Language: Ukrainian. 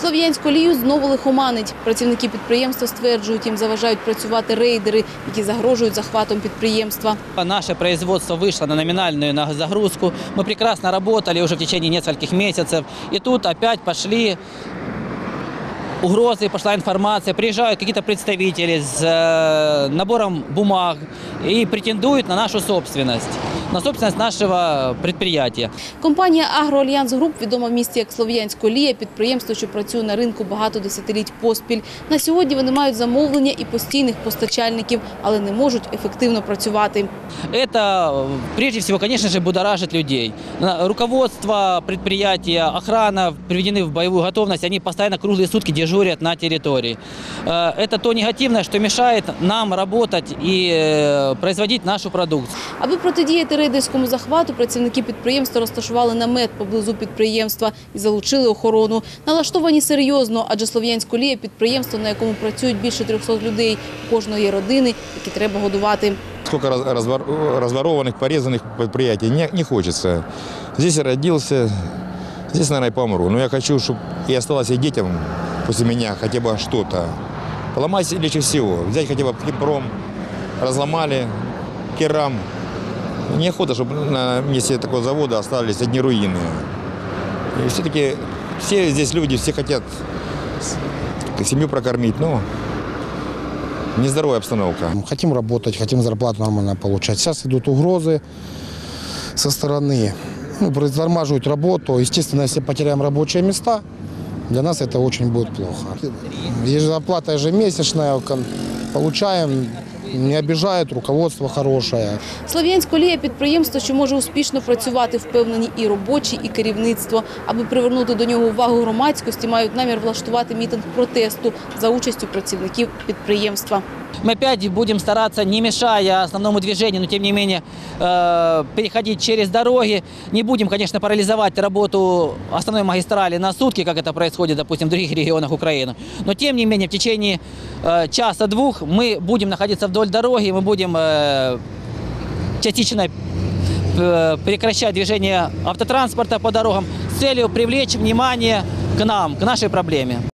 Слов'янську олію знову лихоманить. Працівники підприємства стверджують, їм заважають працювати рейдери, які загрожують захватом підприємства. Наше производство вышло на номинальную на загрузку. Мы прекрасно работали уже в течение нескольких месяцев. И тут опять пошли угрозы, пошла информация. Приезжают какие-то представители с э, набором бумаг и претендуют на нашу собственность, на собственность нашего предприятия. Компанія «Агроальянс Груп» відома в місті як Слов'янська олія, підприємство, що працює на ринку багато десятиліть поспіль. На сьогодні вони мають замовлення і постійних постачальників, але не можуть ефективно працювати. Это, э, прежде всего, конечно же, будоражит людей. На- Руководство предприятия, охрана приведены в боевую готовность, они постоянно круглые сутки дежурят на территории. Э, Это то негативное, что мешает нам работать и э, производить нашу продукцию. Аби протидіяти рейдерському захвату, працівники підприємства розташували намет поблизу підприємства і залучили охорону. Налаштовані серйозно, адже Слов'янська олія – підприємство, на якому працюють більше 300 людей. У кожної є родини, які треба годувати. Сколько раз- развор- разворованных, порезанных предприятий, не, не хочется. Здесь я родился, здесь, наверное, и помру. Но я хочу, чтобы и осталось и детям после меня хотя бы что-то. Поломать легче всего. Взять хотя бы Кипром, разломали, керам. Неохота, чтобы на месте такого завода остались одни руины. И все-таки все здесь люди, все хотят семью прокормить, но нездоровая обстановка. Хотим работать, хотим зарплату нормально получать. Сейчас идут угрозы со стороны. Ну, притормаживают работу. Естественно, если потеряем рабочие места, для нас это очень будет плохо. Есть зарплата ежемесячная, получаем, не обижает, руководство хорошее. Слов'янська олія – підприємство, що може успішно працювати, впевнені і робочі, і керівництво. Аби привернути до нього увагу громадськості, мають намір влаштувати мітинг протесту за участю працівників підприємства. Мы опять будем стараться, не мешая основному движению, но тем не менее э, переходить через дороги. Не будем, конечно, парализовать работу основной магистрали на сутки, как это происходит, допустим, в других регионах Украины. Но тем не менее в течение э, часа-двух мы будем находиться вдоль дороги, мы будем э, частично э, прекращать движение автотранспорта по дорогам с целью привлечь внимание к нам, к нашей проблеме.